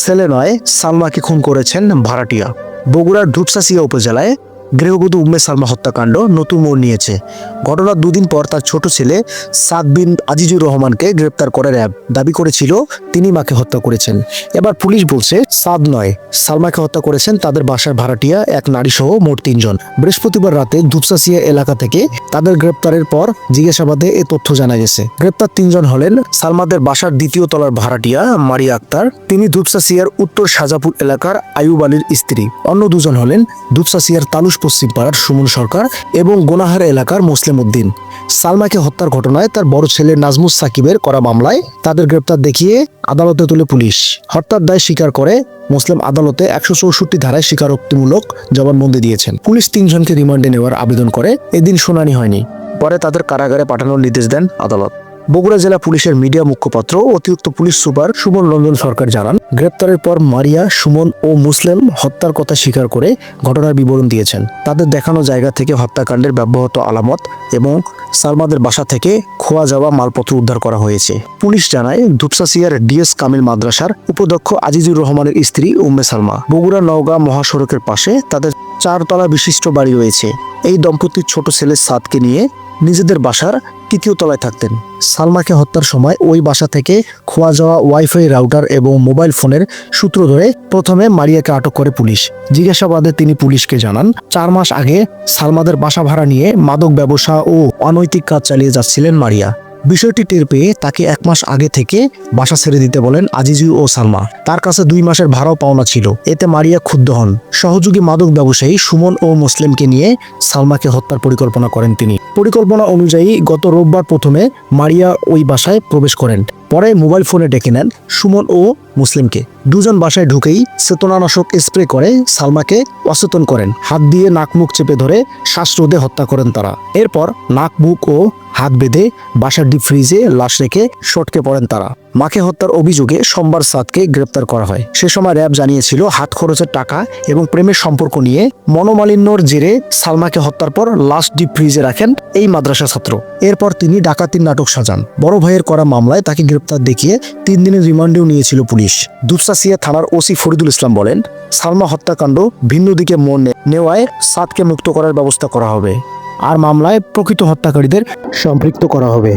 ছেলে নয় সালমাকে খুন করেছেন ভাড়াটিয়া। বগুড়ার ধূপসাসিয়া উপজেলায় গৃহবধূ উম্মে সালমা হত্যাকাণ্ড নতুন মোড় নিয়েছে। ঘটনার দুদিন পর তার ছোট ছেলে সাদ বিন আজিজুর রহমানকে গ্রেপ্তার করে র্যাব দাবি করেছিল, তিনি মাকে হত্যা করেছেন। এবার পুলিশ বলছে, সাদ নয়, সালমাকে হত্যা করেছেন তাদের বাসার ভাড়াটিয়া এক নারী সহ মোট তিনজন। বৃহস্পতিবার রাতে ধূপসাসিয়া এলাকা থেকে তাদের গ্রেপ্তারের পর জিজ্ঞাসাবাদে এ তথ্য জানা গেছে। গ্রেপ্তার তিনজন হলেন সালমাদের বাসার দ্বিতীয় তলার ভাড়াটিয়া মারিয়া আক্তার, তিনি ধূপসাসিয়ার উত্তর সাজাপুর এলাকার আয়ুব আলীর স্ত্রী। অন্য দুজন হলেন ধূপসাসিয়ার তালুস পশ্চিম পাড়ার সুমন সরকার এবং গোনাহার এলাকার মুসলিম উদ্দিন। সালমাকে হত্যার ঘটনায় তার বড় ছেলে নাজমুস সাকিবের করা মামলায় তাদের গ্রেপ্তার দেখিয়ে আদালতে তুলে পুলিশ। হত্যার দায় স্বীকার করে মুসলিম আদালতে একশো চৌষট্টি ধারায় স্বীকারোক্তিমূলক জবানবন্দি দিয়েছেন। পুলিশ তিনজনকে রিমান্ডে নেওয়ার আবেদন করে এদিন শুনানি হয়নি। পরে তাদের কারাগারে পাঠানোর নির্দেশ দেন আদালত। বগুড়া জেলা পুলিশের মিডিয়া মুখপাত্র অতিরিক্ত পুলিশ সুপার সুমন রঞ্জন সরকার জানান, গ্রেপ্তারের পর মারিয়া, সুমন ও মুসলিম হত্যার কথা স্বীকার করে ঘটনার বিবরণ দিয়েছেন। তাদের দেখানো জায়গা থেকে হত্যাকাণ্ডের ব্যবহৃত আলামত এবং সালমাদের বাসা থেকে খোয়া যাওয়া মালপত্র উদ্ধার করা হয়েছে। পুলিশ জানায় ধূপসাসিয়ার ডিএস কামিল মাদ্রাসার উপাধ্যক্ষ আজিজুর রহমানের স্ত্রী উম্মে সালমা। বগুড়া নওগাঁ মহাসড়কের পাশে তাদের চারতলা বিশিষ্ট বাড়ি রয়েছে। এই দম্পতির ছোট ছেলে সাদকে নিয়ে নিজেদের বাসার তৃতীয় তলায় থাকতেন। সালমাকে হত্যার সময় ওই বাসা থেকে খোয়া যাওয়া ওয়াইফাই রাউটার এবং মোবাইল ফোনের সূত্র ধরে প্রথমে মারিয়াকে আটক করে পুলিশ। জিজ্ঞাসাবাদে তিনি পুলিশকে জানান, চার মাস আগে সালমাদের বাসা ভাড়া নিয়ে মাদক ব্যবসা ও অনৈতিক কাজ চালিয়ে যাচ্ছিলেন মারিয়া। বিষয়টি টের পেয়ে তাকে এক মাস আগে থেকে বাসা ছেড়ে দিতে বলেন আজিজু ও সালমা। তার কাছে দুই মাসের ভাড়াও পাওনা ছিল। এতে মারিয়া ক্ষুব্ধ হন। সহযোগী মাদক ব্যবসায়ী সুমন ও মুসলিমকে নিয়ে সালমাকে হত্যার পরিকল্পনা করেন তিনি। পরিকল্পনা অনুযায়ী গত রোববার প্রথমে মারিয়া ওই বাসায় প্রবেশ করেন। পরে মোবাইল ফোনে ডেকে নেন সুমন ও মুসলিমকে। দুজন বাসায় ঢুকেই চেতনানাশক স্প্রে করে সালমাকে অচেতন করেন। হাত দিয়ে নাক মুখ চেপে ধরে শ্বাসরোধে হত্যা করেন তারা। এরপর নাক মুখ ও হাত বেঁধে বাসার ডিপ ফ্রিজে লাশ রেখে সটকে পড়েন তারা। মাকে হত্যার অভিযোগে সোমবার সাদকে গ্রেপ্তার করা হয়। সে সময় র্যাব জানিয়েছিল হাত খরচের টাকা এবং প্রেমের সম্পর্ক নিয়ে মনোমালিন্যর জেরে সালমাকে হত্যার পর লাশ ডিপ ফ্রিজে রাখেন এই মাদ্রাসা ছাত্র। এরপর তিনি ডাকাতির নাটক সাজান। বড় ভাইয়ের করা মামলায় তাকে গ্রেপ্তার দেখিয়ে তিন দিনের রিমান্ডেও নিয়েছিল পুলিশ। দুপসাসিয়া থানার ওসি ফরিদুল ইসলাম বলেন, সালমা হত্যাকাণ্ড ভিন্ন দিকে মন নেওয়ায় সাদকে মুক্ত করার ব্যবস্থা করা হবে। আর মামলায় প্রকৃত হত্যাকারীদের সম্পৃক্ত করা হবে।